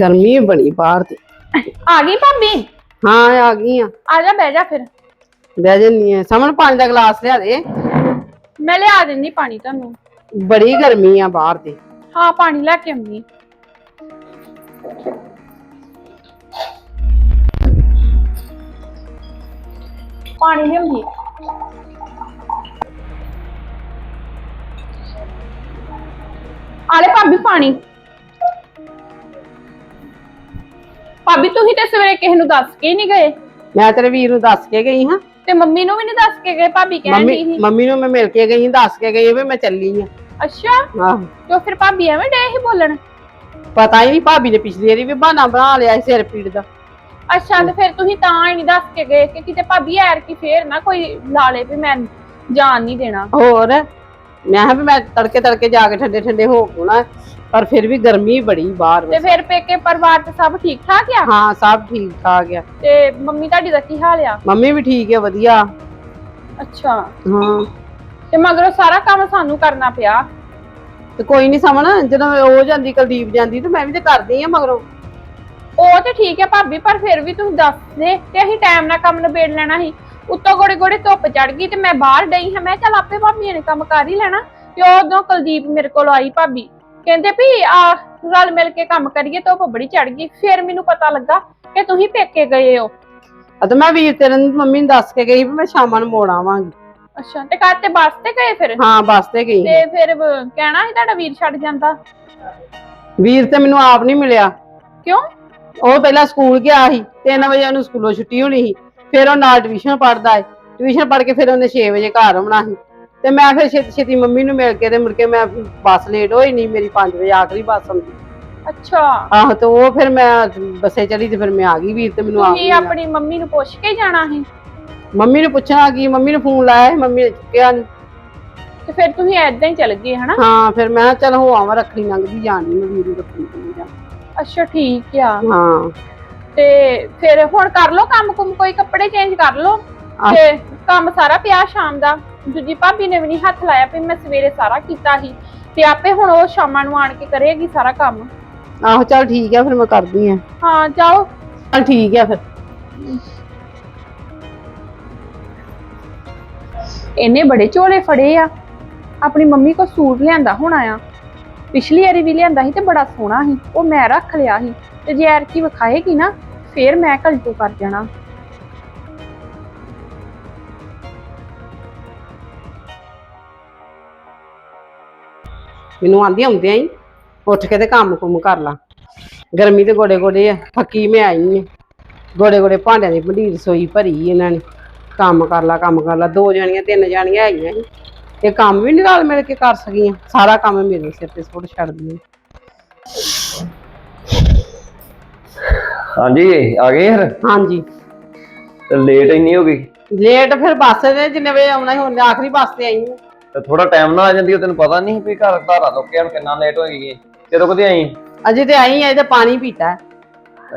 ਗਰਮੀ ਬੜੀ ਬਾਹਰ ਤੇ। ਆ ਗਈ ਭਾਬੀ? ਹਾਂ ਆ ਗਈ ਆ। ਆ ਜਾ ਬਹਿ ਜਾ ਫਿਰ। ਬਹਿ ਜੰਨੀ ਆ। ਸਾਹਮਣੇ ਪਾਣੀ ਦਾ ਗਲਾਸ ਲਿਆ ਦੇ। ਮੈਂ ਲਿਆ ਦਿੰਦੀ ਪਾਣੀ ਤੁਹਾਨੂੰ। ਬੜੀ ਗਰਮੀ ਆ ਬਾਹਰ ਤੇ। ਹਾਂ ਪਾਣੀ ਲੈ ਕੇ ਆਉਂਦੀ ਪਾਣੀ ਲਿਆਉਂਦੀ ਆਲੇ ਭਾਬੀ ਪਾਣੀ। ਭਾਬੀ ਤੁਸੀਂ ਤੇ ਸਵੇਰੇ ਕਿਸੇ ਨੂੰ ਦੱਸ ਕੇ ਨਹੀਂ ਗਏ। ਮੈਂ ਤੇਰੇ ਵੀਰ ਨੂੰ ਦੱਸ ਕੇ ਗਈ ਹਾਂ। ਤੇ ਮੰਮੀ ਨੂੰ ਵੀ ਨਹੀਂ ਦੱਸ ਕੇ ਗਏ ਭਾਬੀ ਕਹਿਣ ਮੰਮੀ ਦੀ ਸੀ। ਮੰਮੀ ਨੂੰ ਮੈਂ ਮਿਲ ਕੇ ਗਈ ਸੀ, ਦੱਸ ਕੇ ਗਈ ਵੀ ਮੈਂ ਚੱਲੀ ਆ ਅੱਛਾ ਆਹੋ। ਤੇ ਫਿਰ ਭਾਬੀ ਐਵੇਂ ਡੇ ਹੀ ਬੋਲਣ? ਪਤਾ ਹੀ ਨਹੀਂ ਭਾਬੀ ਨੇ ਪਿਛਲੀ ਵਾਰੀ ਵੀ ਬਹਾਨਾ ਬਣਾ ਲਿਆ ਸੀ ਸਿਰ ਪੀੜ ਦਾ। ਅੱਛਾ ਤੇ ਫਿਰ ਤੁਸੀਂ ਤਾਂ ਹੀ ਨਹੀਂ ਦੱਸ ਕੇ ਗਏ ਕਿ ਕਿਤੇ ਭਾਬੀ ਐਰ ਕੀ ਫੇਰ ਨਾ ਕੋਈ ਲਾ ਲੇ ਵੀ ਮੈਂ ਜਾਣ ਨਹੀਂ ਦੇਣਾ। ਹੋਰ? ਮੈਂ ਕਿਹਾ ਵੀ ਮੈਂ ਤੜਕੇ ਤੜਕੇ ਜਾ ਕੇ ਠੰਡੇ ਠੰਡੇ ਹੋ ਹੋਣਾ ਪਰ ਫਿਰ ਵੀ ਗਰਮੀ ਬੜੀ ਬਾਹਰ ਤੇ ਫਿਰ ਪੇਕੇ ਪਰਿਵਾਰ ਤੇ ਸਭ ਠੀਕ ਠਾਕ ਆ? ਹਾਂ ਸਭ ਠੀਕ ਠਾਕ ਆ। ਤੇ ਮੰਮੀ ਤੁਹਾਡੀ ਦਾ ਕੀ ਹਾਲ ਆ? ਮੰਮੀ ਵੀ ਠੀਕ ਹੈ ਵਧੀਆ। ਅੱਛਾ। ਹਾਂ। ਤੇ ਮਗਰੋਂ ਸਾਰਾ ਕੰਮ ਸਾਨੂੰ ਕਰਨਾ ਪਿਆ। ਤੇ ਕੋਈ ਨਹੀਂ ਸਮਣ ਜਦੋਂ ਉਹ ਜਾਂਦੀ ਕੁਲਦੀਪ ਜਾਂਦੀ ਤੇ ਮੈਂ ਵੀ ਤੇ ਕਰਦੀ ਆ ਮਗਰੋਂ। ਉਹ ਤੇ ਠੀਕ ਹੈ ਭਾਬੀ ਪਰ ਫਿਰ ਵੀ ਤੁਸੀਂ ਦੱਸ ਦੇ ਤੇ ਅਸੀਂ ਟਾਈਮ ਨਾਲ ਕੰਮ ਨਿਬੇੜ ਲੈਣਾ ਸੀ। ਉੱਤੋਂ ਗੋੜੇ ਗੋੜੇ ਧੁੱਪ ਚੜ ਗਈ ਤੇ ਮੈਂ ਬਾਹਰ ਡਈ ਹਾਂ। ਮੈਂ ਚੱਲ ਆਪੇ ਭਾਬੀ ਨੇ ਕੰਮ ਕਰ ਹੀ ਲੈਣਾ ਤੇ ਉਦੋਂ ਕੁਲਦੀਪ ਮੇਰੇ ਕੋਲ ਆਈ ਭਾਬੀ। ਕਹਿੰਦੇ ਵੀ ਆ ਰਲ ਮਿਲ ਕੇ ਕੰਮ ਕਰੀਏ ਧੁੱਪ ਬੜੀ ਚੜ ਗਈ। ਫਿਰ ਮੈਨੂੰ ਪਤਾ ਲੱਗਾ ਕਿ ਤੁਸੀਂ ਪੇਕੇ ਗਏ ਹੋ। ਆ ਤੇ ਮੈਂ ਵੀਰ ਤੇਰੇ ਨੂੰ ਮੰਮੀ ਨੂੰ ਦੱਸ ਕੇ ਗਈ ਵੀ ਮੈਂ ਸ਼ਾਮਾਂ ਨੂੰ ਮੋੜ ਆਵਾਂਗੀ। ਅੱਛਾ ਤੇ ਘਰ ਤੇ ਬੱਸ ਤੇ ਗਏ ਫਿਰ? ਹਾਂ ਬੱਸ ਤੇ ਗਈ ਤੇ ਫਿਰ ਵ- ਕਹਿਣਾ ਸੀ ਤੁਹਾਡਾ ਵੀਰ ਛੱਡ ਜਾਂਦਾ? ਵੀਰ ਤੇ ਮੈਨੂੰ ਆਪ ਨਹੀਂ ਮਿਲਿਆ। ਕਿਉਂ? ਉਹ ਪਹਿਲਾਂ ਸਕੂਲ ਗਿਆ ਸੀ 3 ਵਜੇ ਉਹਨੂੰ ਸਕੂਲੋਂ ਛੁੱਟੀ ਹੋਣੀ ਸੀ। ਫਿਰ ਉਹ ਨਾਲ ਟਿਊਸ਼ਨ ਪੜਦਾ ਹੈ ਟਿਊਸ਼ਨ ਪੜ ਕੇ ਫਿਰ ਉਹਨੇ 6 ਵਜੇ ਘਰ ਆਉਣਾ ਸੀ। ਤੇ ਮੈਂ ਫਿਰ ਛੇਤੀ ਛੇਤੀ ਮੰਮੀ ਨੂੰ ਮਿਲ ਕੇ ਤੇ ਮੁੜ ਕੇ ਮੈਂ ਬੱਸ ਲੇਟ ਹੋਈ ਨਹੀਂ ਮੇਰੀ 5 ਵਜੇ ਆਖਰੀ ਬੱਸ ਆਉਂਦੀ। ਅੱਛਾ। ਆਹੋ ਤੇ ਉਹ ਫਿਰ ਮੈਂ ਬੱਸੇ ਚੜੀ ਤੇ ਫਿਰ ਮੈਂ ਆ ਗਈ ਵੀਰ ਤੇ ਮੈਨੂੰ ਆ ਤੁਸੀਂ ਆਪਣੀ ਮੰਮੀ ਨੂੰ ਪੁੱਛ ਕੇ ਜਾਣਾ ਸੀ? ਮੰਮੀ ਨੂੰ ਪੁੱਛਣਾ ਕੀ ਮੰਮੀ ਨੂੰ ਫੋਨ ਲਾਇਆ ਸੀ, ਮੰਮੀ ਨੇ ਚੁੱਕਿਆ ਨਹੀਂ ਤੇ ਫਿਰ ਤੁਸੀਂ ਐਦਾਂ ਹੀ ਚਲ ਗਏ ਹਨਾ? ਹਾਂ ਫਿਰ ਮੈਂ ਕਿਹਾ ਚੱਲ ਹੋ ਆਵਾਂ ਰੱਖੜੀ ਲੰਘਦੀ ਜਾਣੀ ਮੈਂ ਵੀਰ ਨੂੰ ਰੱਖੜੀ ਤੇ ਜਾਣਾ। ਅੱਛਾ ਠੀਕ ਆ। ਹਾਂ। ਤੇ ਫਿਰ ਹੁਣ ਕਰ ਲਓ ਕੰਮ ਕੁਮ ਕੋਈ ਕੱਪੜੇ ਚੇਂਜ ਕਰ ਲਓ। ਆਹ। ਤੇ ਕੰਮ ਸਾਰਾ ਪਿਆ ਸ਼ਾਮ ਦਾ। ਦੂਜੀ ਭਾਬੀ ਨੇ ਵੀ ਨਹੀਂ ਹੱਥ ਲਾਇਆ ਵੀ ਮੈਂ ਸਵੇਰੇ ਸਾਰਾ ਕੀਤਾ ਸੀ। ਤੇ ਆਪੇ ਹੁਣ ਉਹ ਸ਼ਾਮਾਂ ਨੂੰ ਆਣ ਕੇ ਕਰੇਗੀ ਸਾਰਾ ਕੰਮ। ਆਹੋ ਚੱਲ ਠੀਕ ਆ ਫਿਰ ਮੈਂ ਕਰਦੀ ਆ। ਹਾਂ ਜਾਓ। ਚੱਲ ਠੀਕ ਆ ਫਿਰ। ਇਹਨੇ ਬੜੇ ਝੋਲੇ ਫੜੇ ਆ। ਆਪਣੀ ਮੰਮੀ ਕੋ ਸੂਟ ਲਿਆਂਦਾ ਹੋਣਾ ਆ ਪਿਛਲੀ ਵਾਰੀ ਵੀ ਲਿਆਂਦਾ ਸੀ ਤੇ ਬੜਾ ਸੋਹਣਾ ਸੀ। ਉਹ ਮੈਂ ਰੱਖ ਲਿਆ ਸੀ। ਤੇ ਜੇ ਐਰਕੀ ਵਿਖਾਏਗੀ ਨਾ ਫੇਰ ਮੈਂ ਕਲਟੂ ਕਰ ਜਾਣਾ। ਮੈਨੂੰ ਆਂਦੀ ਆਉਂਦਿਆਂ ਹੀ, ਉੱਠ ਕੇ ਤੇ ਕੰਮ ਕੁਮ ਕਰ ਲਾ। ਗਰਮੀ ਤੇ ਗੋੜੇ ਗੋੜੇ ਆ, ਥੱਕੀ ਮੈਂ ਆਈ ਆ। ਗੋੜੇ ਗੋੜੇ ਭਾਂਡਿਆਂ ਦੀ ਵੱਡੀ ਰਸੋਈ ਭਰੀ ਇਹਨਾਂ ਨੇ। ਕੰਮ ਕਰ ਲਾ, ਕੰਮ ਕਰ ਲਾ, ਦੋ ਜਾਣੀਆਂ, ਤਿੰਨ ਜਾਣੀਆਂ ਆਈਆਂ ਸੀ। ਇਹ ਕੰਮ ਵੀ ਨੀ ਰਲ ਮਿਲ ਕੇ ਕਰ ਸਕੀਆਂ। ਸਾਰਾ ਕੰਮ ਮੇਰੇ ਸਿਰ ਤੇ ਸੁੱਟ ਛੱਡਦੀਆਂ ਹਾਂਜੀ ਆ ਗਏ ਯਾਰ ਹਾਂਜੀ। ਤੇ ਲੇਟ ਇੰਨੀ ਹੋ ਗਈ? ਲੇਟ ਫਿਰ ਬੱਸ ਦੇ ਜਿੰਨੇ ਵਜੇ ਆਉਣਾ ਸੀ ਹੁਣ ਆਖਰੀ ਬੱਸ ਤੇ ਆਈ ਹਾਂ। ਤੇ ਥੋੜਾ ਟਾਈਮ ਨਾਲ ਆ ਜਾਂਦੀ ਉਹ ਤੈਨੂੰ ਪਤਾ ਨਹੀਂ ਵੀ ਘਰ ਧਾਰਾ ਲੋਕੇ ਹੁਣ ਕਿੰਨਾ ਲੇਟ ਹੋ ਗਈ। ਕਦੋਂ ਕਦੇ ਆਈ? ਅਜੇ ਤੇ ਆਈ ਆ ਇਹਦਾ ਪਾਣੀ ਪੀਤਾ।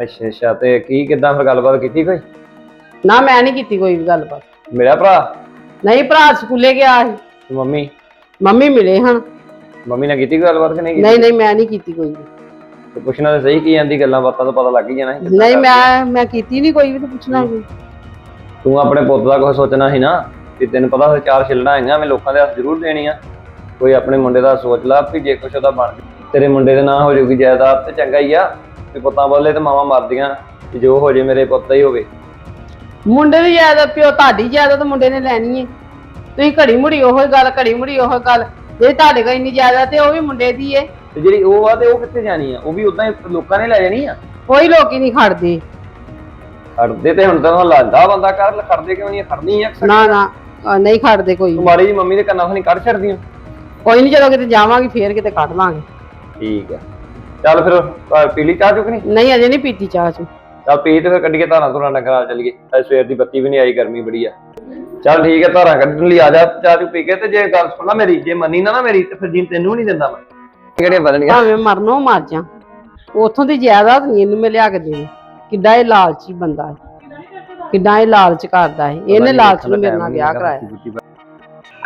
ਅੱਛਾ ਅੱਛਾ ਤੇ ਕੀ ਕਿਦਾਂ ਫਿਰ ਗੱਲਬਾਤ ਕੀਤੀ ਕੋਈ? ਨਾ ਮੈਂ ਨਹੀਂ ਕੀਤੀ ਕੋਈ ਵੀ ਗੱਲਬਾਤ। ਮੇਰਾ ਭਰਾ? ਨਹੀਂ ਭਰਾ ਸਕੂਲੇ ਗਿਆ ਸੀ। ਤੇ ਮੰਮੀ? ਮੰਮੀ ਮਿਲੇ ਹਨ। ਮੰਮੀ ਨਾਲ ਕੀਤੀ ਗੱਲਬਾਤ ਕਿ ਨਹੀਂ ਕੀਤੀ? ਨਹੀਂ ਨਹੀਂ ਮੈਂ ਨਹੀਂ ਕੀਤੀ ਕੋਈ ਤੇ ਪੁੱਛਣਾ ਤਾਂ ਸਹੀ ਕੀ ਜਾਂਦੀ ਗੱਲਾਂ ਬਾਤਾਂ ਤੋਂ ਪਤਾ ਲੱਗ ਹੀ ਜਾਣਾ ਸੀ ਕਿੱਦਾਂ ਨਹੀਂ ਕਰਦੀ। ਮੈਂ ਮੈਂ ਕੀਤੀ ਨਹੀਂ ਕੋਈ ਵੀ ਤੇ ਪੁੱਛਣਾ ਕੋਈ। ਤੂੰ ਆਪਣੇ ਪੁੱਤ ਦਾ ਕੁਝ ਸੋਚਣਾ ਸੀ ਨਾ ਕਿ ਤੈਨੂੰ ਪਤਾ ਹੋਵੇ ਚਾਰ ਛਿਲਣਾ ਆਈਆਂ ਮੈਂ ਲੋਕਾਂ ਦੇ ਹੱਥ ਜ਼ਰੂਰ ਦੇਣੀਆਂ। ਕੋਈ ਆਪਣੇ ਮੁੰਡੇ ਦਾ ਸੋਚ ਲਾ ਵੀ ਜੇ ਕੁਛ ਉਹਦਾ ਬਣ ਜਾਊ। ਤੇਰੇ ਮੁੰਡੇ ਦੇ ਨਾਂ ਹੋ ਜਾਊਗੀ ਜਾਇਦਾਦ ਤੇ ਚੰਗਾ ਹੀ ਆ ਵੀ ਪੁੱਤਾਂ ਬੋਲੇ ਤੇ ਮਾਵਾਂ ਮਰਦੀਆਂ ਕਿ ਜੋ ਹੋ ਜੇ ਮੇਰੇ ਪੁੱਤ ਦਾ ਹੀ ਹੋਵੇ। ਮੁੰਡੇ ਦੀ ਜਾਇਦਾਦ ਪਿਓ ਤੁਹਾਡੀ ਜਾਇਦਾਦ ਮੁੰਡੇ ਨੇ ਲੈਣੀ ਹੈ ਤੁਸੀਂ ਘੜੀ ਮੁੜੀ ਉਹੋ ਹੀ ਗੱਲ ਘੜੀ ਮੁੜੀ ਉਹੋ ਗੱਲ। ਜੇ ਤੁਹਾਡੇ ਕੋਲ ਇੰਨੀ ਜਾਇਦਾਦ ਤੇ ਉਹ ਵੀ ਮੁੰਡੇ ਦੀ ਹੈ ਤੇ ਜਿਹੜੀ ਉਹ ਆ ਤੇ ਉਹ ਕਿੱਥੇ ਜਾਣੀ ਆ? ਉਹ ਵੀ ਉਦਾਂ ਹੀ ਲੋਕਾਂ ਨੇ ਲੈ ਜਾਣੀ ਆ? ਕੋਈ ਲੋਕੀ ਨਹੀਂ ਖੜਦੇ। ਖੜਦੇ ਤੇ ਹੁਣ ਤਾਂ ਲਾਂਦਾ ਬੰਦਾ ਕਰ ਖੜਦੇ ਕਿਉਂ ਨਹੀਂ ਖੜਨੀ ਆ ਨਾ ਨਾ ਅਹ ਨਹੀਂ ਖੜਦੇ ਕੋਈ। ਤੂੰ ਮਾੜੀ ਜੀ ਮੰਮੀ ਦੇ ਕੰਨਾਂ ਤੋਂ ਨਹੀਂ ਕੱਢ ਛੱਡਦੀ ਓ। ਕੋਈ ਨਹੀਂ ਜਦੋਂ ਕਿਤੇ ਜਾਵਾਂਗੇ ਫੇਰ ਕਿਤੇ ਕੱਢ ਲਾਂਗੇ। ਠੀਕ ਆ। ਚੱਲ ਫਿਰ ਅਹ ਪੀ ਲਈ ਚਾਹ ਚੁੱਕ ਨਹੀਂ ਨਹੀਂ ਅਜੇ ਨਹੀਂ ਪੀਤੀ ਚਾਹ ਚ। ਚੱਲ ਪੀ ਤੇ ਫਿਰ ਕੱਢੀਏ ਧਾਰਾਂ ਧੁਰਾਂ ਨਾਲ ਚੱਲੀਏ। ਅੱਜ ਸਵੇਰ ਦੀ ਬੱਤੀ ਵੀ ਨਹੀਂ ਆਈ ਗਰਮੀ ਬੜੀ ਆ। ਚੱਲ ਠੀਕ ਹੈ ਧਾਰਾਂ ਕੱਢਣ ਲਈ ਆ ਜਾ ਚਾਹ ਚੁ ਪੀ ਕੇ ਤੇ ਜੇ ਗੱਲ ਸੁਣ ਮੇਰੀ ਜੇ ਮੰਨੀ ਨਾ ਨਾ ਮੇਰੀ ਤੇ ਫਿਰ ਜੀਨ ਤੈਨੂੰ ਨਹੀਂ ਦਿੰਦਾ ਮੈਂ। ਕਿਹੜੇ ਬਦਲੀਆਂ? ਭਾਵੇਂ ਮਰਨੋਂ ਮਰ ਜਾ ਉਥੋਂ ਦੀ ਜਾਇਦਾਦ ਨਹੀਂ ਇਹਨੂੰ ਮੈਂ ਲਿਆ ਕੇ ਦੇਣੀ। ਕਿੱਡਾ ਇਹ ਲਾਲਚੀ ਬੰਦਾ ਹੈ। ਕਿੱਡਾ ਇਹ ਲਾਲਚ ਕਰਦਾ ਹੈ। ਇਹਨੇ ਲਾਲਚ ਨੂੰ ਮੇਰੇ ਨਾਲ ਵਿਆਹ ਕਰਾਇਆ।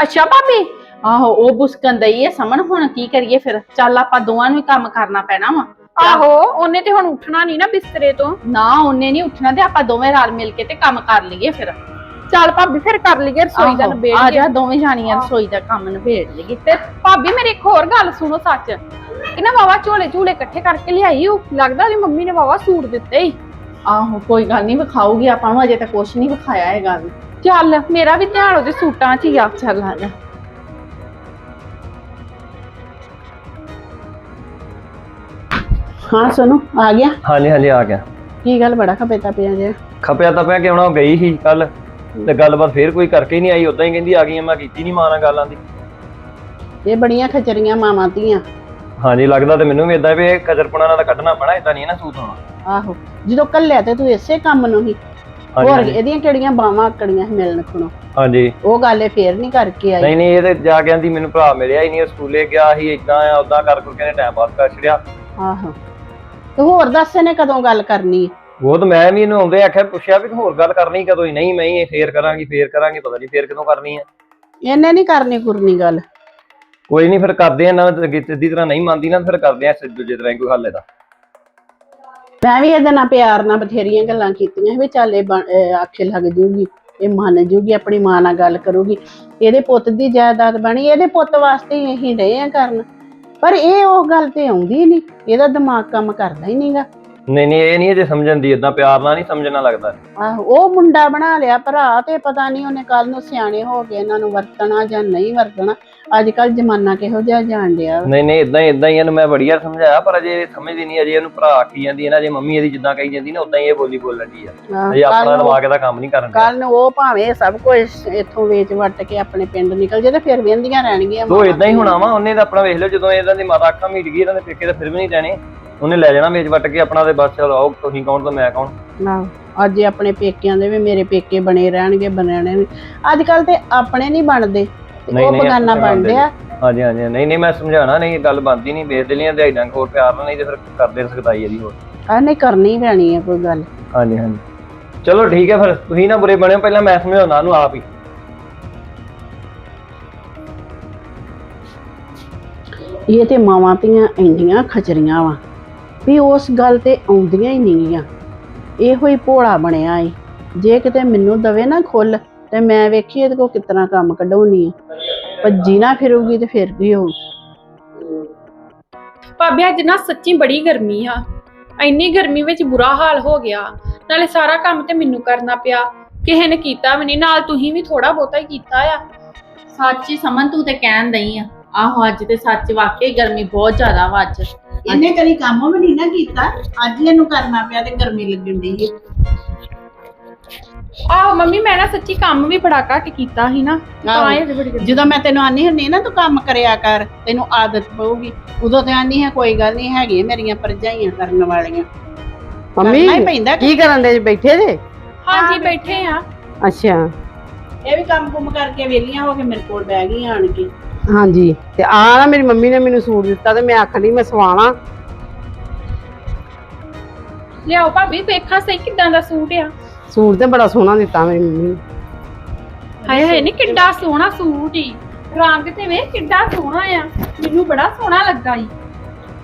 ਅੱਛਾ ਭਾਬੀ ਆਹੋ ਉਹ ਬੁਸਕਣ ਦਈ ਹੈ ਸਮਣ ਹੁਣ ਕੀ ਕਰੀਏ ਫਿਰ? ਚੱਲ ਆਪਾਂ ਦੋਵਾਂ ਨੂੰ ਹੀ ਕੰਮ ਕਰਨਾ ਪੈਣਾ ਵਾ। ਆਹੋ ਉਹਨੇ ਤੇ ਹੁਣ ਉੱਠਣਾ ਨਹੀਂ ਨਾ ਬਿਸਤਰੇ ਤੋਂ। ਨਾ ਉਹਨੇ ਨਹੀਂ ਉੱਠਣਾ ਤੇ ਆਪਾਂ ਦੋਵੇਂ ਰਲ ਮਿਲ ਕੇ ਤੇ ਕੰਮ ਕਰ ਲਈਏ ਫਿਰ। ਚੱਲ ਭਾਬੀ ਫਿਰ ਕਰ ਲਈਏ ਰਸੋਈ ਦਾ ਆਹੋ, ਨਿਬੇੜ ਆ ਜਾ ਦੋਵੇਂ ਜਾਣੀਆਂ ਰਸੋਈ ਦਾ ਕੰਮ ਨਿਬੇੜ ਲਈਏ। ਤੇ ਭਾਬੀ ਮੇਰੀ ਇੱਕ ਹੋਰ ਗੱਲ ਸੁਣੋ ਸੱਚ। ਇਹਨਾਂ ਵਾਵਾ ਝੋਲੇ ਝੂਲੇ ਇਕੱਠੇ ਕਰਕੇ ਲਿਆਈ ਉਹ ਲੱਗਦਾ ਉਹਦੀ ਮੰਮੀ ਨੇ ਵਾਵਾ ਸੂਟ ਦਿੱਤੇ ਹੀ ਆਹੋ ਕੋਈ ਗੱਲ ਨਹੀਂ ਵਿਖਾਊਗੀ ਆਪਾਂ ਨੂੰ ਅਜੇ ਤਾਂ ਕੁਛ ਨਹੀਂ ਵਿਖਾਇਆ ਹੈਗਾ ਵੀ ਚੱਲ ਮੇਰਾ ਵੀ ਧਿਆਨ ਉਹਦੇ ਸੂਟਾਂ 'ਚ ਹੀ ਆ। ਚੱਲ ਆ ਜਾ। ਹਾਂ ਸੁਣੋ ਆ ਗਿਆ? ਹਾਂਜੀ ਹਾਂਜੀ ਆ ਗਿਆ। ਕੀ ਗੱਲ ਬੜਾ ਖਪੇਤਾ ਪਿਆ ਜੇ ਖਪਿਆ ਤਾਂ ਪਿਆ ਕਿ ਹੁਣ ਉਹ ਗਈ ਸੀ ਕੱਲ ਤੇ ਗੱਲਬਾਤ ਫੇਰ ਕੋਈ ਕਰਕੇ ਨਹੀਂ ਆਈ ਉਦਾਂ ਹੀ ਕਹਿੰਦੀ ਆ ਗਈ ਮੈਂ ਕੀਤੀ ਨਹੀਂ ਮਾਂ ਨਾਲ ਗੱਲਾਂ ਦੀ। ਇਹ ਬੜੀਆਂ ਖਚਰੀਆਂ ਮਾਵਾਂ ਧੀਆਂ। ਹਾਂਜੀ ਲੱਗਦਾ ਤੇ ਮੈਨੂੰ ਵੀ ਇਦਾਂ ਵੀ ਇਹ ਕਜਰਪਣਾ ਨਾਲ ਤਾਂ ਕੱਢਣਾ ਪੈਣਾ ਇਦਾਂ ਨਹੀਂ ਨਾ ਸੂਤ ਹੋਣਾ। ਆਹੋ ਜਦੋਂ ਕੱਲਿਆ ਤੇ ਤੂੰ ਇਸੇ ਕੰਮ ਨੂੰ ਹੀ। ਹਾਂਜੀ ਹੋਰ ਹਾਂਜੀ। ਇਹਦੀਆਂ ਕਿਹੜੀਆਂ ਬਾਵਾਂ ਆਕੜੀਆਂ ਸੀ ਮਿਲਣ ਖਣੋ? ਹਾਂਜੀ। ਉਹ ਗੱਲ ਇਹ ਫੇਰ ਨਹੀਂ ਕਰਕੇ ਆਈ। ਨਹੀਂ ਨਹੀਂ ਇਹ ਤੇ ਜਾ ਕੇ ਆਂਦੀ ਮੈਨੂੰ ਭਰਾ ਮਿਲਿਆ ਹੀ ਨਹੀਂ ਉਹ ਸਕੂਲੇ ਗਿਆ ਸੀ ਇਦਾਂ ਆ ਉਦਾਂ ਕਰ ਕਰਕੇ ਨੇ ਟਾਈਮ ਪਾਸ ਕਰ ਛੜਿਆ ਆਹੋ। ਤੇ ਹੋਰ ਦੱਸ ਇਹਨੇ ਕਦੋਂ ਗੱਲ ਕਰਨੀ? ਹੈ? ਉਹ ਤਾਂ ਮੈਂ ਵੀ ਇਹਨੂੰ ਆਉਂਦੇ ਆਖਿਆ ਪੁੱਛਿਆ ਵੀ ਹੋਰ ਗੱਲ ਕਰਨੀ ਕਦੋਂ ਹੀ ਨਹੀਂ ਮੈਂ ਹੀ ਫੇਰ ਕਰਾਂਗੀ ਫੇਰ ਕਰਾਂਗੀ ਪਤਾ ਨਹੀਂ ਫੇਰ ਕਦੋਂ ਕਰਨੀ ਹੈ ਇਹਨੇ ਨਹੀਂ ਕਰਨੀ ਕੁਰਨੀ ਗੱਲ। ਕੋਈ ਨਹੀਂ ਫਿਰ ਕਰਦੇ ਆ ਨਾ ਅੱਗੇ ਸਿੱਧੀ ਤਰ੍ਹਾਂ ਨਹੀਂ ਮੰਨਦੀ ਨਾ ਫਿਰ ਕਰਦੇ ਆ ਸਿੱਧੇ ਦੂਜੇ ਤਰ੍ਹਾਂ ਹੀ ਕੋਈ ਹੱਲ ਇਹਦਾ। ਮੈਂ ਵੀ ਇਹਦੇ ਨਾਲ ਪਿਆਰ ਨਾਲ ਬਥੇਰੀਆਂ ਗੱਲਾਂ ਕੀਤੀਆਂ ਵੀ ਚੱਲ ਇਹ ਬਣ- ਇਹ ਆਖੇ ਲੱਗ ਜੂਗੀ ਇਹ ਮੰਨ ਜੂਗੀ ਆਪਣੀ ਮਾਂ ਨਾਲ ਗੱਲ ਕਰੂਗੀ। ਇਹਦੇ ਪੁੱਤ ਦੀ ਜਾਇਦਾਦ ਬਣੀ ਇਹਦੇ ਪੁੱਤ ਵਾਸਤੇ ਹੀ ਅਸੀਂ ਰਹੇ ਆ ਕਰਨ। ਪਰ ਇਹ ਉਹ ਗੱਲ ਤੇ ਆਉਂਦੀ ਨਹੀਂ ਇਹਦਾ ਦਿਮਾਗ ਕੰਮ ਕਰਦਾ ਹੀ ਨਹੀਂਗਾ ਨਹੀਂ ਨਹੀਂ ਇਹ ਨਹੀਂ ਅਜੇ ਸਮਝਣ ਦੀ ਇਦਾਂ ਪਿਆਰ ਨਾਲ ਨਹੀਂ ਸਮਝਣਾ ਲੱਗਦਾ। ਆਹੋ ਉਹ ਮੁੰਡਾ ਬਣਾ ਲਿਆ ਭਰਾ ਤੇ ਪਤਾ ਨਹੀਂ ਉਹਨੇ ਕੱਲ ਨੂੰ ਸਿਆਣੇ ਹੋ ਕੇ ਇਹਨਾਂ ਨੂੰ ਵਰਤਣਾ ਜਾਂ ਨਹੀਂ ਵਰਤਣਾ। ਅੱਜ ਕੱਲ ਜ਼ਮਾਨਾ ਕਿਹੋ ਜਿਹਾ ਜਾਣ ਡਿਆ। ਨਹੀਂ ਨਹੀਂ ਇਦਾਂ ਹੀ ਇਦਾਂ ਹੀ ਇਹਨੂੰ ਮੈਂ ਬੜੀਆ ਸਮਝਾਇਆ ਪਰ ਅਜੇ ਇਹ ਸਮਝਦੀ ਨਹੀਂ ਅਜੇ ਇਹਨੂੰ ਭਰਾ ਆਖੀ ਜਾਂਦੀ ਹੈ ਨਾ ਜੇ ਮੰਮੀ ਇਹਦੀ ਜਿੱਦਾਂ ਕਹੀ ਜਾਂਦੀ ਨਾ ਉਦਾਂ ਹੀ ਇਹ ਬੋਲੀ ਬੋਲਣ ਦੀ ਆ। ਅਜੇ ਆਪਣਾ ਦਿਮਾਗ ਇਹਦਾ ਕੰਮ ਨਹੀਂ ਕਰਨ ਡਿਆ। ਕੱਲ ਨੂੰ ਉਹ ਭਾਵੇਂ ਸਭ ਕੁਝ ਇੱਥੋਂ ਵੇਚ ਵੱਟ ਕੇ ਆਪਣੇ ਪਿੰਡ ਨਿਕਲ ਜੇ ਤੇ ਫਿਰ ਵਹਿੰਦੀਆਂ ਰਹਿਣਗੀਆਂ ਤੋ ਇਦਾਂ ਹੀ ਹੋਣਾ ਵਾ ਉਹਨੇ ਤਾਂ ਆਪਣਾ ਵੇਖ ਲਿਓ ਜਦੋਂ ਇਹਨਾਂ ਦੀ ਮਾਤਾ ਅੱਖਾਂ ਮੀਟ ਗਈ ਇਹਨਾਂ ਦੇ ਪੇਕੇ ਤਾਂ ਫਿਰ ਵੀ ਨਹੀਂ ਜਾਣੇ। ਉਹਨੇ ਲੈ ਜਾਣਾ ਵੇਚ ਵੱਟ ਕੇ ਆਪਣਾ ਤੇ ਬਸ ਚਲੋ ਆਓ ਤੁਸੀਂ ਕੌਣ ਤਾਂ ਮੈਂ ਕੌਣ? ਆਹੋ, ਅੱਜ ਇਹ ਆਪਣੇ ਪੇਕਿਆਂ ਦੇ ਵੀ ਮੇਰੇ ਪੇਕੇ ਬਣੇ ਰਹਿਣਗੇ ਬਣਾਣੇ ਨੇ ਅੱਜ ਕੱਲ ਤੇ ਆਪਣੇ ਨਹੀਂ ਬਣਦੇ ਤੇ ਨਹੀਂ, ਉਹ ਨਹੀਂ, ਬਗਾਨਾ ਆਪਣੇ ਬਣਦੇ ਡਿਆ ਹਾਂਜੀ ਹਾਂਜੀ ਨਹੀਂ ਨਹੀਂ ਮੈਂ ਸਮਝਾਣਾ ਨਹੀਂ ਇਹ ਗੱਲ ਬਣਦੀ ਨਹੀਂ ਵੇਚ ਦਿਲੀਆਂ ਦਿਹਾੜੀ ਨਾਲ ਹੋਰ ਪਿਆਰ ਨਾਲ ਨਹੀਂ ਤੇ ਫਿਰ ਕਰਦੇ ਸਕਦਾਈ ਇਹਦੀ ਹੋਰ। ਆ ਨਹੀਂ ਕਰਨੀ ਪੈਣੀ ਹੈ ਕੋਈ ਗੱਲ। ਹਾਂਜੀ ਹਾਂਜੀ। ਚਲੋ ਠੀਕ ਹੈ ਫਿਰ ਤੁਸੀਂ ਨਾ ਬੁਰੇ ਬਣਿਓ ਪਹਿਲਾਂ ਮੈਂ ਸਮਝਾਉਣਾ ਉਹਨੂੰ ਆਪ ਹੀ। ਇਹ ਤੇ ਮਾਵਾਂ ਧੀਆਂ ਇੰਨੀਆਂ ਖਚਰੀਆਂ ਵਾ। ਵੀ ਉਸ ਗੱਲ ਤੇ ਆਉਂਦੀਆਂ ਹੀ ਨਹੀਂ ਆ। ਇਹੋ ਹੀ ਭੋਲਾ ਬਣਿਆ ਏ। ਜੇ ਕਿਤੇ ਮੈਨੂੰ ਦਵੇ ਨਾ ਖੁੱਲ ਤੇ ਮੈਂ ਵੇਖੀ ਇਹਦੇ ਕੋ ਕਿਤਨਾ ਕੰਮ ਕਢਾਉਣੀ ਆ। ਭੱਜੀ ਨਾ ਫਿਰੂਗੀ ਤੇ ਫਿਰ ਕੀ ਹੋਊ? ਭਾਬੀ ਅੱਜ ਨਾ ਸੱਚੀ ਬੜੀ ਗਰਮੀ ਆ। ਇੰਨੀ ਗਰਮੀ ਵਿੱਚ ਬੁਰਾ ਹਾਲ ਹੋ ਗਿਆ। ਨਾਲੇ ਸਾਰਾ ਕੰਮ ਤੇ ਮੈਨੂੰ ਕਰਨਾ ਪਿਆ। ਕਿਸੇ ਨੇ ਕੀਤਾ ਵੀ ਨਹੀਂ ਨਾਲ ਤੁਸੀਂ ਵੀ ਥੋੜਾ ਬਹੁਤਾ ਹੀ ਕੀਤਾ ਆ। ਸੱਚ ਹੀ ਸਮਨ ਤੂੰ ਤੇ ਕਹਿਣ ਦਈ ਆ। ਆਹੋ ਅੱਜ ਤੇ ਸੱਚ ਵਾਕਈ ਗਰਮੀ ਬਹੁਤ ਜ਼ਿਆਦਾ ਵਾ ਅੱਜ। ਇਹਨੇ ਕਦੀ ਕੰਮ ਵੀ ਨਹੀਂ ਨਾ ਕੀਤਾ। ਅੱਜ ਹੀ ਇਹਨੂੰ ਕਰਨਾ ਪਿਆ ਤੇ ਗਰਮੀ ਲੱਗਣ ਦੀ ਹੈ ਆਹੋ ਮੰਮੀ ਮੈਂ ਨਾ ਸੱਚੀ ਕੰਮ ਵੀ ਬੜਾ ਘੱਟ ਕੀਤਾ ਸੀ ਨਾ ਤਾਂ ਇਹ ਬੜੀ ਗਰਮੀ। ਜਦੋਂ ਮੈਂ ਤੈਨੂੰ ਆਨੀ ਹੁੰਨੀ ਨਾ ਤੂੰ ਕੰਮ ਕਰਿਆ ਕਰ ਤੈਨੂੰ ਆਦਤ ਪਊਗੀ। ਉਦੋਂ ਤੇ ਆਨੀ ਹੈ ਕੋਈ ਗੱਲ ਨਹੀਂ ਹੈਗੀ ਮੇਰੀਆਂ ਪਰਜਾਈਆਂ ਕਰਨ ਵਾਲੀਆਂ। ਮੰਮੀ ਕਰਨਾ ਹੀ ਪੈਂਦਾ ਕੀ ਕਰਨ ਦੇ ਜੀ ਬੈਠੇ ਜੇ? ਹਾਂਜੀ ਬੈਠੇ ਆ। ਅੱਛਾ। ਇਹ ਵੀ ਕੰਮ ਕੁਮ ਕਰਕੇ ਵਿਹਲੀਆਂ ਹੋ ਕੇ ਮੇਰੇ ਕੋਲ ਬਹਿ ਗਈਆਂ ਆਣ ਕੇ। ਹਾਂਜੀ ਤੇ ਆ ਨਾ ਮੇਰੀ ਮੰਮੀ ਨੇ ਮੈਨੂੰ ਸੂਟ ਦਿੱਤਾ ਤੇ ਮੈਂ ਆਖਣ ਡਈ ਮੈਂ ਸਵਾਣਾ ਲਿਆਓ ਭਾਬੀ ਵੇਖਾਂ ਸਹੀ ਕਿਦਾਂ ਦਾ ਸੂਟ ਆ। ਸੂਟ ਤੇ ਬੜਾ ਸੋਹਣਾ ਦਿੱਤਾ ਮੇਰੀ ਮੰਮੀ ਨੇ। ਹਾਏ ਹਾਏ ਨੀ ਕਿੱਡਾ ਸੋਹਣਾ ਸੂਟ ਈ। ਰੰਗ ਤੇ ਵੇਖ ਕਿੱਡਾ ਸੋਹਣਾ ਆ। ਮੈਨੂੰ ਬੜਾ ਸੋਹਣਾ ਲੱਗਾ ਈ।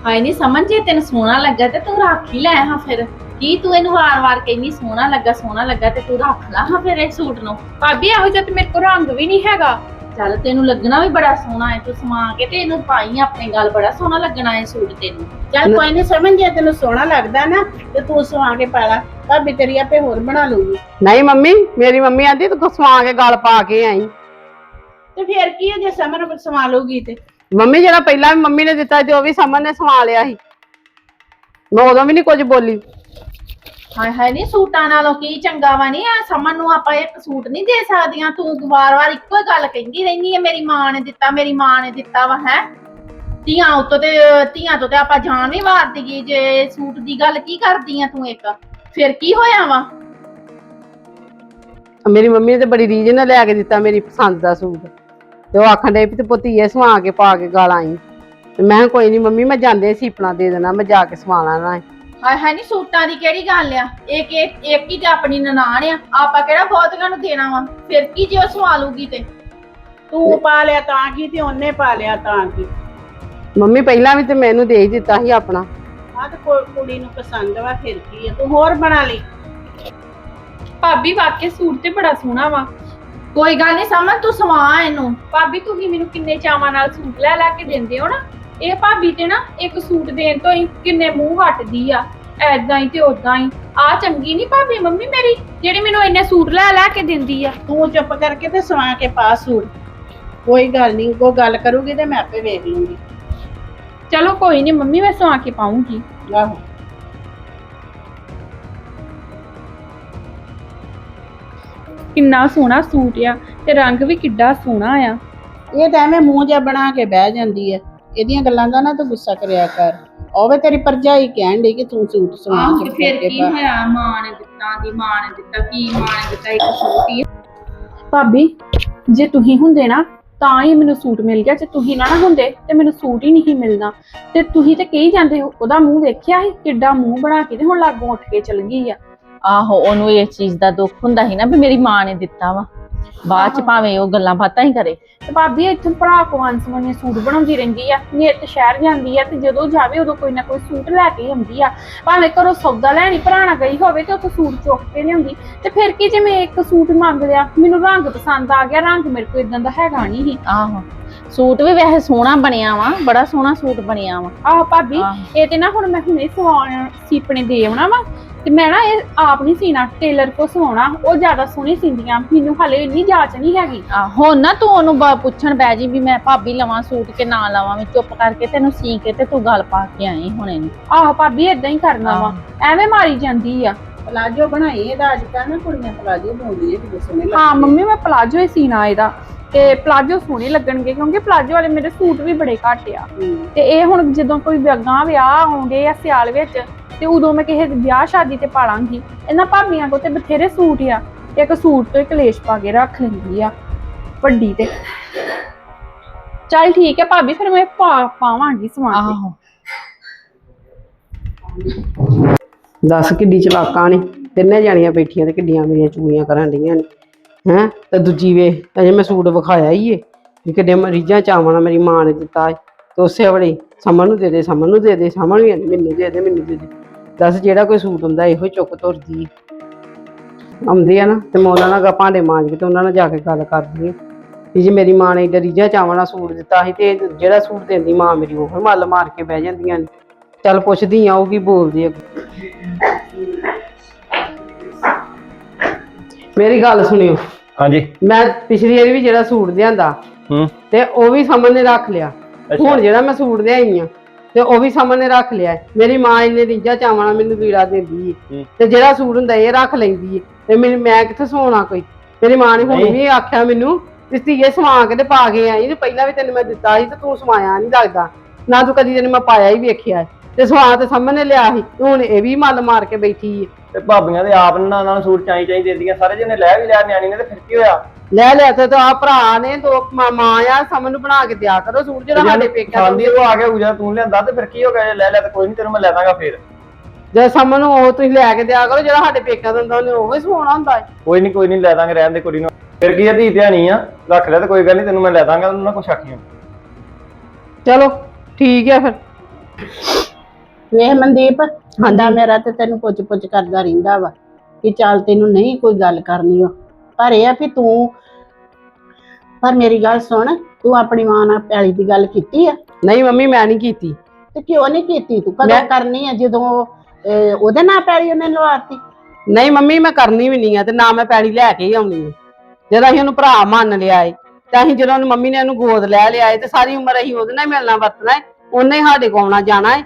ਹਾਏ ਨਹੀਂ ਸਮਝ ਜੇ ਤੈਨੂੰ ਸੋਹਣਾ ਲੱਗਾ ਤੇ ਤੂੰ ਰੱਖ ਹੀ ਲੈ ਹਾਂ ਫਿਰ। ਕੀ ਤੂੰ ਇਹਨੂੰ ਵਾਰ-ਵਾਰ ਕਹਿੰਦੀ ਸੋਹਣਾ ਲੱਗਾ ਸੋਹਣਾ ਲੱਗਾ ਤੇ ਤੂੰ ਰੱਖ ਲੈ ਹਾਂ ਫਿਰ ਇਹ ਸੂਟ ਨੂੰ। ਭਾਬੀ ਇਹੋ ਜਿਹਾ ਤੇ ਮੇਰੇ ਕੋਲ ਰੰਗ ਵੀ ਨਹੀਂ ਹੈਗਾ। ਚੱਲ ਤੈਨੂੰ ਲੱਗਣਾ ਵੀ ਬੜਾ ਸੋਹਣਾ ਹੈ ਤੂੰ ਸਮਾ ਕੇ ਤੇ ਇਹਨੂੰ ਪਾਈ ਆਪਣੇ ਗੱਲ ਬੜਾ ਸੋਹਣਾ ਲੱਗਣਾ ਹੈ ਸੂਟ ਤੈਨੂੰ। ਚੱਲ ਕੋਈ ਨਹੀਂ ਸਮਝ ਜੇ ਤੈਨੂੰ ਸੋਹਣਾ ਲੱਗਦਾ ਨਾ ਤੇ ਤੂੰ ਸਮਾ ਕੇ ਪਾ ਲੈ। ਭਾਬੀ ਤੇਰੀ ਆਪੇ ਹੋਰ ਬਣਾ ਲੂਗੀ ਨਹੀਂ ਮੰਮੀ ਮੇਰੀ ਮੰਮੀ ਆਂਦੀ ਤੂੰ ਸਵਾ ਕੇ ਗਲ ਪਾ ਕੇ ਆਈ। ਤੇ ਫਿਰ ਕੀ ਹੈ ਜੇ ਸਮਰ ਸਮਾ ਲੂਗੀ ਤੇ? ਮੰਮੀ ਜਿਹੜਾ ਪਹਿਲਾਂ ਵੀ ਮੰਮੀ ਨੇ ਦਿੱਤਾ ਤੇ ਉਹ ਵੀ ਸਮਨ ਨੇ ਸਵਾ ਲਿਆ ਸੀ। ਮੈਂ ਉਦੋਂ ਵੀ ਨਹੀਂ ਕੁਝ ਬੋਲੀ। ਹਾਏ ਹਾਏ ਨਹੀਂ ਸੂਟਾਂ ਨਾਲੋਂ ਕੀ ਚੰਗਾ ਵਾ? ਨਹੀਂ ਆ ਸਮਨ ਨੂੰ ਆਪਾਂ ਇੱਕ ਸੂਟ ਨਹੀਂ ਦੇ ਸਕਦੀਆਂ। ਤੂੰ ਵਾਰ-ਵਾਰ ਇੱਕੋ ਹੀ ਗੱਲ ਕਹਿੰਦੀ ਰਹਿੰਦੀ ਹੈ ਮੇਰੀ ਮਾਂ ਨੇ ਦਿੱਤਾ, ਮੇਰੀ ਮਾਂ ਨੇ ਦਿੱਤਾ ਵਾ, ਹੈ? ਧੀਆਂ ਉੱਤੋਂ ਤੇ, ਧੀਆਂ ਤੋਂ ਤੇ ਆਪਾਂ ਜਾਨ ਵੀ ਮਾਰ ਦਈਏ, ਜੇ ਸੂਟ ਦੀ ਗੱਲ ਕੀ ਕਰਦੀ ਆ ਤੂੰ ਇੱਕ? ਫਿਰ ਕੀ ਹੋਇਆ ਵਾ? ਮੇਰੀ ਮੰਮੀ ਨੇ ਤੇ ਬੜੀ ਰੀਝ ਨਾਲ ਲਿਆ ਕੇ ਦਿੱਤਾ ਮੇਰੀ ਪਸੰਦ ਦਾ ਸੂਟ। ਤੇ ਉਹ ਆਖਣ ਦੇ ਵੀ ਤੇ ਪੁੱਤੀਏ ਸਵਾ ਕੇ ਪਾ ਕੇ ਗਾਲ ਆਈ। ਤੇ ਮੈਂ ਕਿਹਾ ਕੋਈ ਨਹੀਂ ਮੰਮੀ, ਮੈਂ ਜਾਂਦੇ ਸੀਪਣਾ ਦੇ ਦੇਣਾ, ਮੈਂ ਜਾ ਕੇ ਸਵਾ ਲੈਣਾ ਹੈ ਹਾਏ ਹਾਏ ਨਹੀਂ ਸੂਟਾਂ ਦੀ ਕਿਹੜੀ ਗੱਲ ਆ? ਇੱਕ ਇੱਕ ਇੱਕ ਹੀ ਤੇ ਆਪਣੀ ਨਨਾਣ ਆ। ਆਪਾਂ ਕਿਹੜਾ ਬਹੁਤੀਆਂ ਨੂੰ ਦੇਣਾ ਵਾ? ਫਿਰ ਕੀ ਜੇ ਉਹ ਸਵਾ ਲੂਗੀ ਤੇ? ਤੂੰ ਪਾ ਲਿਆ ਤਾਂ ਕੀ ਤੇ ਉਹਨੇ ਪਾ ਲਿਆ ਤਾਂ ਕੀ? ਮੰਮੀ ਪਹਿਲਾਂ ਵੀ ਤੇ ਮੈਨੂੰ ਦੇ ਹੀ ਦਿੱਤਾ ਸੀ ਆਪਣਾ। ਆ ਤੇ ਕੋ- ਕੁੜੀ ਨੂੰ ਪਸੰਦ ਵਾ ਫਿਰ ਕੀ ਆ? ਤੂੰ ਹੋਰ ਬਣਾ ਲਈ। ਭਾਬੀ ਵਾਕਿਆ ਸੂਟ ਤੇ ਬੜਾ ਸੋਹਣਾ ਵਾ। ਕੋਈ ਗੱਲ ਨਹੀਂ ਸਮਨ ਤੂੰ ਸਵਾ ਇਹਨੂੰ। ਭਾਬੀ ਤੁਸੀਂ ਮੈਨੂੰ ਕਿੰਨੇ ਚਾਵਾਂ ਨਾਲ ਸੂਟ ਲੈ ਲੈ ਕੇ ਦਿੰਦੇ ਹੋ ਨਾ? ਇਹ ਭਾਬੀ ਤੇ ਨਾ ਇੱਕ ਸੂਟ ਦੇਣ ਤੋਂ ਹੀ ਕਿੰਨੇ ਮੂੰਹ ਹਟਦੀ ਆ। ਐਦਾਂ ਹੀ ਤੇ ਉਦਾਂ ਹੀ। ਆ ਚੰਗੀ ਨਹੀਂ ਭਾਬੀ ਮੰਮੀ ਮੇਰੀ ਜਿਹੜੀ ਮੈਨੂੰ ਇੰਨੇ ਸੂਟ ਲੈ ਲੈ ਕੇ ਦਿੰਦੀ ਆ। ਤੂੰ ਚੁੱਪ ਕਰਕੇ ਤੇ ਸਵਾ ਕੇ ਪਾ ਸੂਟ। ਕੋਈ ਗੱਲ ਨਹੀਂ ਕੋਈ ਗੱਲ ਕਰੂਗੀ ਤੇ ਮੈਂ ਆਪੇ ਵੇਖ ਲੂੰਗੀ। ਚਲੋ ਕੋਈ ਨਹੀਂ ਮੰਮੀ ਮੈਂ ਸਵਾ ਕੇ ਪਾਉਂਗੀ। ਆਹੋ। ਕਿੰਨਾ ਸੋਹਣਾ ਸੂਟ ਆ ਤੇ ਰੰਗ ਵੀ ਕਿੱਡਾ ਸੋਹਣਾ ਆ। ਇਹ ਤਾਂ ਐਵੇਂ ਮੂੰਹ ਜਿਹਾ ਬਣਾ ਕੇ ਬਹਿ ਜਾਂਦੀ ਹੈ ਇਹਦੀਆਂ ਗੱਲਾਂ ਦਾ ਨਾ ਤੂੰ ਗੁੱਸਾ ਕਰਿਆ ਕਰ। ਉਹਵੇ ਤੇਰੀ ਭਰਜਾਈ ਕਹਿਣ ਡਈ ਕਿ ਤੂੰ ਸੂਟ ਸਵਾ ਆਹੋ ਕੇ ਫਿਰ ਪਾ। ਹੋਇਆ? ਮਾਂ ਨੇ ਦਿੱਤਾ ਦੀ ਮਾਂ ਨੇ ਦਿੱਤਾ ਕੀ ਮਾਂ ਨੇ ਦਿੱਤਾ ਇੱਕ ਸੂਟ ਹੀ ਭਾਬੀ ਜੇ ਤੁਸੀਂ ਹੁੰਦੇ ਨਾ ਤਾਂ ਹੀ ਮੈਨੂੰ ਸੂਟ ਮਿਲ ਗਿਆ। ਜੇ ਤੁਸੀਂ ਨਾ ਨਾ ਹੁੰਦੇ ਤੇ ਮੈਨੂੰ ਸੂਟ ਹੀ ਨਹੀਂ ਮਿਲਣਾ ਤੇ ਤੁਸੀਂ ਤੇ ਕਹੀ ਜਾਂਦੇ ਹੋ ਉਹਦਾ ਮੂੰਹ ਵੇਖਿਆ ਸੀ? ਕਿੱਡਾ ਮੂੰਹ ਬਣਾ ਕੇ ਤੇ ਹੁਣ ਲਾਗੋਂ ਉੱਠ ਕੇ ਚਲ ਗਈ ਆ। ਆਹੋ ਉਹਨੂੰ ਇਸ ਚੀਜ਼ ਦਾ ਦੁੱਖ ਹੁੰਦਾ ਸੀ ਨਾ ਵੀ ਮੇਰੀ ਮਾਂ ਨੇ ਦਿੱਤਾ ਵਾ। ਬਾਅਦ ਚ ਭਾਵੇਂ ਉਹ ਗੱਲਾਂ ਬਾਤਾਂ ਹੀ ਕਰੇ। ਤੇ ਭਾਬੀ ਇੱਥੇ ਭਰਾ ਕੋ ਅਨਸਮਨੇ ਸੂਟ ਬਣਾਉਂਦੀ ਰਹਿੰਦੀ ਆ। ਨਿੱਤ ਸ਼ਹਿਰ ਜਾਂਦੀ ਆ ਤੇ ਜਦੋਂ ਜਾਵੇ ਉਦੋਂ ਕੋਈ ਨਾ ਕੋਈ ਸੂਟ ਲੈ ਕੇ ਆਉਂਦੀ ਆ। ਭਾਵੇਂ ਘਰੋਂ ਸੌਦਾ ਲੈਣੀ ਭਰਾ ਨਾਲ ਗਈ ਹੋਵੇ ਤੇ ਉੱਥੋਂ ਸੂਟ ਚੁੱਕ ਕੇ ਲਿਆਉਂਦੀ। ਤੇ ਫਿਰ ਕੀ ਜੇ ਮੈਂ ਇੱਕ ਸੂਟ ਮੰਗ ਲਿਆ? ਮੈਨੂੰ ਰੰਗ ਪਸੰਦ ਆ ਗਿਆ। ਰੰਗ ਮੇਰੇ ਕੋਲ ਇਦਾਂ ਦਾ ਹੈਗਾ ਨਹੀਂ ਸੀ। ਆਹੋ। ਸੂਟ ਵੀ ਵੈਸੇ ਸੋਹਣਾ ਬਣਿਆ ਵਾ ਬੜਾ ਸੋਹਣਾ ਸੂਟ ਬਣਿਆ ਵਾ। ਆਹ ਭਾਬੀ ਆਹੋ। ਇਹ ਤੇ ਨਾ ਹੁਣ ਮੈਂ ਹੁਣੇ ਸਵਾਉਣ ਸੀਪਣੇ ਦੇ ਆਉਣਾ ਵਾ ਤੇ ਮੈਂ ਨਾ ਇਹ ਆਪ ਨਹੀਂ ਸੀਣਾ ਟੇਲਰ ਕੋ ਸਵਾਉਣਾ ਉਹ ਜ਼ਿਆਦਾ ਸੋਹਣੀ ਸੀਂਦੀਆਂ ਮੈਨੂੰ ਹਲੇ ਇੰਨੀ ਜਾਚ ਨਹੀਂ ਹੈਗੀ। ਆ। ਹੁਣ ਨਾ ਤੂੰ ਉਹਨੂੰ ਬ- ਪੁੱਛਣ ਬੈ ਜੀ ਵੀ ਮੈਂ ਭਾਬੀ ਲਵਾਂ ਸੂਟ ਕਿ ਨਾ ਲਵਾਂ ਵੀ ਚੁੱਪ ਕਰਕੇ ਤੈਨੂੰ ਸੀ ਕੇ ਤੇ ਤੂੰ ਗੱਲ ਪਾ ਕੇ ਆਈ ਹੁਣੇ। ਨੂੰ ਆਹ ਭਾਬੀ ਇਦਾਂ ਹੀ ਕਰਨਾ ਵਾ ਐਵੇਂ ਮਾਰੀ ਜਾਂਦੀ ਆ। ਪਲਾਜੋ ਬਣਾਈ ਇਹਦਾ ਅੱਜ ਕੱਲ੍ਹ ਨਾ ਕੁੜੀਆਂ ਪਲਾਜੋ ਪਾਉਂਦੀਆਂ ਕਿ ਸੋਹਣੇ ਲੱਗਦੇ ਹਾਂ ਮੰਮੀ ਮੈਂ ਪਲਾਜੋ ਹੀ ਸੀਣਾ ਇਹਦਾ। ਤੇ ਪਲਾਜੋ ਸੋਹਣੇ ਲੱਗਣਗੇ ਕਿਉਂਕਿ ਪਲਾਜੋ ਵਾਲੇ ਮੇਰੇ ਸੂਟ ਵੀ ਬੜੇ ਘੱਟ ਆ। ਤੇ ਇਹ ਹੁਣ ਜਦੋਂ ਕੋਈ ਵਿਆਹਾਂ ਵਿਆਹ ਆਉਂਦੇ ਆ ਸਿਆਲ ਵਿੱਚ ਤੇ ਉਦੋਂ ਮੈਂ ਕਿਸੇ ਵਿਆਹ ਸ਼ਾਦੀ ਤੇ ਪਾ ਲਾਂਗੀ ਇਹਨਾਂ ਭਾਬੀਆਂ ਕੋਲ ਤੇ ਬਥੇਰੇ ਸੂਟ ਆ। ਇੱਕ ਸੂਟ ਤੋਂ ਹੀ ਕਲੇਸ਼ ਪਾ ਕੇ ਰੱਖ ਲੈਂਦੀ ਆ ਵੱਡੀ ਤੇ। ਚੱਲ ਠੀਕ ਹੈ ਭਾਬੀ ਫਿਰ ਮੈਂ ਪਾ ਪਾਵਾਂਗੀ ਸਮਾਨ ਤੇ। ਆਹੋ। ਦੱਸ ਕਿੱਡੀ ਚਲਾਕਾਂ ਨੇ ਤਿੰਨੇ ਜਾਣੀਆਂ ਬੈਠੀਆਂ ਤੇ ਕਿੱਡੀਆਂ ਮੇਰੀਆਂ ਚੂੜੀਆਂ ਕਰਨ ਡੀਆਂ ਨੇ। ਹੈਂ? ਤੇ ਦੂਜੀ ਵੇ ਅਜੇ ਮੈਂ ਸੂਟ ਵਿਖਾਇਆ ਹੀ ਏ, ਵੀ ਕਿੱਡੇ ਮਰੀਜ਼ਾਂ ਚਾਵਾਂ ਨਾਲ ਮੇਰੀ ਮਾਂ ਨੇ ਦਿੱਤਾ ਏ, ਤੇ ਉਸੇ ਵੇਲੇ ਸਮਨ ਨੂੰ ਦੇ ਦੇ ਸਮਨ ਨੂੰ ਦੇ ਦੇ ਸਮਨ ਵੀ ਮੈਨੂੰ ਦੇ ਦੇ, ਮੈਨੂੰ ਦੇ ਦੇ। ਦੱਸ ਜਿਹੜਾ ਕੋਈ ਸੂਟ ਹੁੰਦਾ, ਇਹੋ ਹੀ ਚੁੱਕ ਤੁਰਦੀ ਆਉਂਦੇ ਆ ਨਾ, ਤੇ ਮੈਂ ਉਹਨਾਂ ਨਾਲ ਭਾਂਡੇ ਮਾਂਜ ਕੇ ਤੇ ਉਹਨਾਂ ਨਾਲ ਜਾ ਕੇ ਗੱਲ ਕਰਦੀ ਆ। ਵੀ ਜੇ ਮੇਰੀ ਮਾਂ ਨੇ ਏਡਾ ਰੀਝਾਂ ਚਾਵਾਂ ਨਾਲ ਸੂਟ ਦਿੱਤਾ ਸੀ, ਤੇ ਜਿਹੜਾ ਸੂਟ ਦਿੰਦੀ ਮਾਂ ਮੇਰੀ, ਉਹ ਮੱਲ ਮਾਰ ਕੇ ਬਹਿ ਜਾਂਦੀਆਂ ਨੇ। ਚੱਲ ਪੁੱਛਦੀ ਆ, ਉਹ ਕੀ ਬੋਲਦੀ ਆ ਮੇਰੀ ਗੱਲ ਸੁਣਿਓ। ਹਾਂਜੀ ਮੈਂ ਪਿਛਲੀ ਵਾਰੀ ਵੀ ਜਿਹੜਾ ਸੂਟ ਲਿਆਂਦਾ ਹੂੰ ਤੇ ਉਹ ਵੀ ਨੇ ਰੱਖ ਲਿਆ ਅੱਛਾ। ਹੁਣ ਜਿਹੜਾ ਮੈਂ ਸੂਟ ਲਿਆਈ ਆ ਤੇ ਉਹ ਵੀ ਨੇ ਰੱਖ ਲਿਆ ਮੇਰੀ ਮਾਂ ਇੰਨੇ ਰੀਝਾਂ ਚਾਵਾਂ ਨਾਲ ਮੈਨੂੰ ਵੀੜਾ ਦਿੰਦੀ ਹੂੰ। ਤੇ ਜਿਹੜਾ ਸੂਟ ਹੁੰਦਾ ਇਹ ਰੱਖ ਲੈਂਦੀ ਏ ਤੇ ਮੈਨੂੰ ਮੈਂ ਕਿੱਥੇ ਸਵਾਉਣਾ ਕੋਈ ਮੇਰੀ ਮਾਂ ਨੇ ਹੁਣ ਨਹੀਂ। ਵੀ ਆਖਿਆ ਮੈਨੂੰ ਵੀ ਧੀਏ ਸਵਾ ਕੇ ਤੇ ਪਾ ਕੇ ਆਈ ਤੇ ਪਹਿਲਾਂ ਵੀ ਤੈਨੂੰ ਮੈਂ ਦਿੱਤਾ ਸੀ ਤੇ ਤੂੰ ਸਵਾਇਆ ਨਹੀਂ ਲੱਗਦਾ ਨਾ ਤੂੰ ਕਦੀ ਤੈਨੂੰ ਮੈਂ ਪਾਇਆ ਹੀ ਵੇਖਿਆ। ਤੇ ਸਵਾ ਤੇ ਸਾਹਮਣੇ ਲਿਆ ਸੀ ਤੇ ਹੁਣ ਇਹ ਵੀ ਮੱਲ ਮਾਰ ਕੇ ਬੈਠੀ ਏ ਤੇ ਭਾਬੀਆਂ ਦੇ ਆਪ ਨਾ ਨਾਲ ਸੂਟ ਚਾਈ ਚਾਈ ਦਿੰਦੀਆਂ ਸਾਰੇ ਜਿਹਨੇ ਲੈ ਵੀ ਲਿਆ ਨਿਆਣੀ ਨੇ ਤੇ ਫਿਰ ਕੀ ਹੋਇਆ? ਲੈ ਲਿਆ ਤੇ ਆ ਭਰਾ ਨੇ ਦੋ ਮਾਂ ਮਾਂ ਆ ਸਮਨ ਨੂੰ ਬਣਾ ਕੇ ਦਿਆ ਕਰੋ ਸੂਟ ਜਿਹੜਾ ਸਾਡੇ ਪੇਕਿਆਂ ਖਾਂਦੀ ਉਹ ਆ ਗਿਆ ਉਜਾ ਤੂੰ ਲਿਆਂਦਾ ਤੇ ਫਿਰ ਕੀ ਹੋ ਗਿਆ? ਜੇ ਲੈ ਲਿਆ ਤੇ ਕੋਈ ਨਹੀਂ ਤੈਨੂੰ ਮੈਂ ਲੈ ਦਾਂਗਾ ਫਿਰ। ਜੇ ਸਮਨ ਨੂੰ ਉਹ ਤੁਸੀਂ ਲੈ ਕੇ ਦਿਆ ਕਰੋ ਜਿਹੜਾ ਸਾਡੇ ਪੇਕਿਆਂ ਦਾ ਹੁੰਦਾ ਉਹਨੇ ਉਹ ਹੀ ਸਵਾਉਣਾ ਹੁੰਦਾ ਹੈ। ਕੋਈ ਨਹੀਂ ਕੋਈ ਨਹੀਂ ਲੈ ਦਾਂਗੇ ਰਹਿਣ ਦੇ ਕੁੜੀ ਨੂੰ। ਫਿਰ ਕੀ ਆ ਧੀ ਧਿਆਣੀ ਆ ਰੱਖ ਲੈ ਤੇ ਕੋਈ ਗੱਲ ਨਹੀਂ ਤੈਨੂੰ ਮੈਂ ਲੈ ਦਾਂਗਾ ਉਹਨੂੰ ਕੁਛ ਆਖੀਂ ਚਲੋ ਠੀਕ ਹੈ ਫਿਰ। ਵੇਖ ਮਨਦੀਪ ਹਾਂਦਾ ਮੇਰਾ ਤੇ ਤੈਨੂੰ ਪੁੱਛ ਪੁੱਛ ਕਰਦਾ ਰਹਿੰਦਾ ਵਾ ਕਿ ਚੱਲ ਤੈਨੂੰ ਨਹੀਂ ਕੋਈ ਗੱਲ ਕਰਨੀ ਓ। ਪਰ ਇਹ ਆ ਵੀ ਤੂੰ ਪਰ ਮੇਰੀ ਗੱਲ ਸੁਣ ਤੂੰ ਆਪਣੀ ਮਾਂ ਨਾਲ ਪੈਲੀ ਦੀ ਗੱਲ ਕੀਤੀ ਆ? ਨਹੀਂ ਮੰਮੀ ਮੈਂ ਨਹੀਂ ਕੀਤੀ। ਤੇ ਕਿਉਂ ਨਹੀਂ ਕੀਤੀ? ਤੂੰ ਕਦੋਂ ਮੈਂ- ਕਰਨੀ ਆ ਜਦੋਂ ਅਹ, ਉਹਦੇ ਨਾਲ ਪੈਲੀ ਉਹਨੇ ਲਵਾਤੀ? ਨਹੀਂ ਮੰਮੀ ਮੈਂ ਕਰਨੀ ਵੀ ਨਹੀਂ ਆ ਤੇ ਨਾ ਮੈਂ ਪੈੜੀ ਲੈ ਕੇ ਹੀ ਆਉਣੀ ਆ। ਜਦੋਂ ਅਸੀਂ ਉਹਨੂੰ ਭਰਾ ਮੰਨ ਲਿਆ ਏ ਤੇ ਅਸੀਂ ਜਦੋਂ ਉਹਨੂੰ ਮੰਮੀ ਨੇ ਉਹਨੂੰ ਗੋਦ ਲੈ ਲਿਆ ਏ ਤੇ ਸਾਰੀ ਉਮਰ ਅਸੀਂ ਉਹਦੇ ਨਾਲ ਹੀ ਮਿਲਣਾ ਵਰਤਣਾ ਏ। ਉਹਨੇ ਹੀ ਸਾਡੇ ਕੋਲ ਆਉਣਾ ਜਾਣਾ ਏ।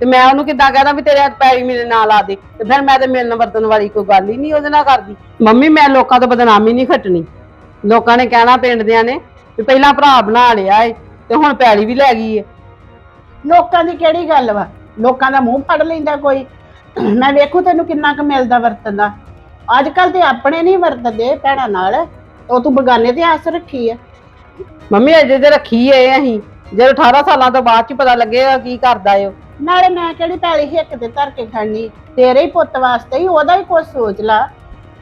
ਤੇ ਮੈਂ ਉਹਨੂੰ ਕਿੱਦਾਂ ਕਹਦਾ ਵੀ ਤੇਰੇ ਹੱਥ ਪੈੜੀ ਮੇਰੇ ਨਾਲ ਲਾ ਦੇ ਤੇ ਫਿਰ ਮੈਂ ਤੇ ਮਿਲਣ ਵਰਤਣ ਵਾਲੀ ਕੋਈ ਗੱਲ ਹੀ ਨਹੀਂ ਉਹਦੇ ਨਾਲ ਕਰਦੀ। ਮੰਮੀ ਮੈਂ ਲੋਕਾਂ ਤੋਂ ਬਦਨਾਮੀ ਨਹੀਂ ਖੱਟਣੀ। ਲੋਕਾਂ ਨੇ ਕਹਿਣਾ ਪਿੰਡ ਦਿਆਂ ਨੇ ਵੀ ਪਹਿਲਾਂ ਭਰਾ ਬਣਾ ਲਿਆ ਏ ਤੇ ਹੁਣ ਪੈੜੀ ਵੀ ਲੈ ਗਈ ਏ। ਲੋਕਾਂ ਦੀ ਕਿਹੜੀ ਗੱਲ ਵਾ? ਲੋਕਾਂ ਦਾ ਮੂੰਹ ਫੜ ਲੈਂਦਾ ਕੋਈ। ਮੈਂ ਵੇਖੂ ਤੈਨੂੰ ਕਿੰਨਾ ਕੁ ਮਿਲਦਾ ਵਰਤਨ ਦਾ। ਅੱਜ ਕੱਲ ਤੇ ਆਪਣੇ ਨਹੀਂ ਵਰਤਦੇ ਭੈਣਾਂ ਨਾਲ। ਉਹ ਤੂੰ ਬਗਾਨੇ ਤੇ ਆਸ ਰੱਖੀ ਆ। ਮੰਮੀ ਅਜੇ ਤੇ ਰੱਖੀ ਏ ਅਸੀਂ। ਜਦੋਂ 18 ਸਾਲਾਂ ਤੋਂ ਬਾਅਦ ਚ ਪਤਾ ਲੱਗੇਗਾ ਕੀ ਕਰਦਾ ਏ ਉਹ। ਨਾਲੇ ਮੈਂ ਕਿਹੜੀ ਪੈਲੀ ਹਿੱਕ ਤੇ ਧਰ ਕੇ ਖੜਨੀ ਤੇਰੇ ਹੀ ਪੁੱਤ ਵਾਸਤੇ ਹੀ ਉਹਦਾ ਹੀ ਕੁਝ ਸੋਚ ਲਾ।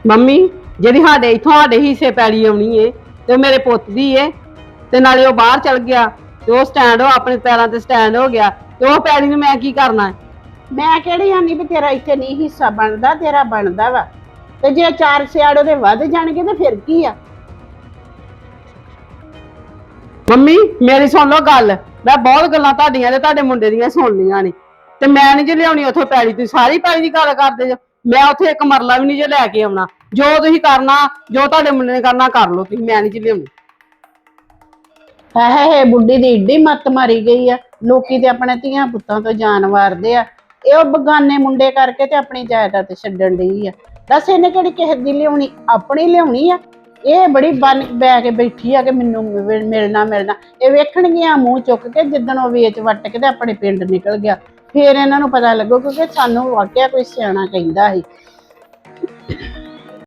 ਮੰਮੀ ਜਿਹੜੀ ਸਾਡੇ ਇਥੋਂ ਸਾਡੇ ਹਿੱਸੇ ਪੈਲੀ ਆਉਣੀ ਏ ਤੇ ਮੇਰੇ ਪੁੱਤ ਦੀ ਏ ਤੇ ਨਾਲੇ ਉਹ ਬਾਹਰ ਚਲ ਗਿਆ ਤੇ ਉਹ ਸਟੈਂਡ ਉਹ ਆਪਣੇ ਪੈਰਾਂ ਤੇ ਸਟੈਂਡ ਹੋ ਗਿਆ ਤੇ ਉਹ ਪੈੜੀ ਨੂੰ ਮੈਂ ਕੀ ਕਰਨਾ ਹੈ? ਮੈਂ ਕਿਹੜੀ ਆਨੀ ਵੀ ਤੇਰਾ ਇੱਥੇ ਨਹੀਂ ਹਿੱਸਾ ਬਣਦਾ ਤੇਰਾ ਬਣਦਾ ਵਾ। ਤੇ ਜੇ ਚਾਰ ਸਿਆੜ ਉਹਦੇ ਵੱਧ ਜਾਣਗੇ ਤੇ ਫਿਰ ਕੀ ਆ? ਮੰਮੀ, ਮੇਰੀ ਸੁਣ ਲਓ ਗੱਲ। ਮੈਂ ਬਹੁਤ ਗੱਲਾਂ ਤੁਹਾਡੀਆਂ ਤੇ ਤੁਹਾਡੇ ਮੁੰਡੇ ਦੀਆਂ ਸੁਣ ਲਈਆਂ ਨੇ। ਤੇ ਮੈਂ ਨਹੀਂ ਜੇ ਲਿਆਉਣੀ ਉੱਥੋਂ ਪੈੜੀ ਤੁਸੀਂ ਸਾਰੀ ਪੈੜੀ ਦੀ ਗੱਲ ਕਰਦੇ ਜੋ। ਮੈਂ ਉੱਥੇ ਇੱਕ ਮਰਲਾ ਵੀ ਨਹੀਂ ਜੇ ਲੈ ਕੇ ਆਉਣਾ। ਜੋ ਤੁਸੀਂ ਕਰਨਾ, ਜੋ ਤੁਹਾਡੇ ਮੁੰਡੇ ਨੇ ਕਰਨਾ, ਕਰ ਲਓ ਤੁਸੀਂ, ਮੈਂ ਨਹੀਂ ਜੇ ਲਿਆਉਣੀ। ਹੈ ਹੈ ਬੁੱਢੀ ਦੀ ਏਡੀ ਮੱਤ ਮਾਰੀ ਗਈ ਆ। ਲੋਕੀ ਤੇ ਆਪਣੇ ਧੀਆਂ ਪੁੱਤਾਂ ਤੋਂ ਜਾਨ ਵਾਰਦੇ ਆ। ਇਹ ਉਹ ਬਗਾਨੇ ਮੁੰਡੇ ਕਰਕੇ ਤੇ ਆਪਣੀ ਜਾਇਦਾਦ ਛੱਡਣ ਡਈ ਆ। ਦੱਸ ਇਹਨੇ ਕਿਹੜੀ ਕਿਸੇ ਦੀ ਲਿਆਉਣੀ? ਆਪਣੀ ਲਿਆਉਣੀ ਆ? ਇਹ ਬੜੀ ਬਨ ਬੈ ਕੇ ਬੈਠੀ ਆ ਕਿ ਮੈਨੂੰ ਮਿਲ- ਮਿਲਣਾ ਮਿਲਣਾ। ਇਹ ਵੇਖਣਗੀਆਂ ਮੂੰਹ ਚੁੱਕ ਕੇ ਜਿੱਦਣ ਉਹ ਵੇਚ ਵੱਟ ਕੇ ਤੇ ਆਪਣੇ ਪਿੰਡ ਨਿਕਲ ਗਿਆ। ਫੇਰ ਇਹਨਾਂ ਨੂੰ ਪਤਾ ਲੱਗੂ ਕਿਉਂਕਿ ਸਾਨੂੰ ਵਾਕਿਆ ਕੋਈ ਸਿਆਣਾ ਕਹਿੰਦਾ ਸੀ।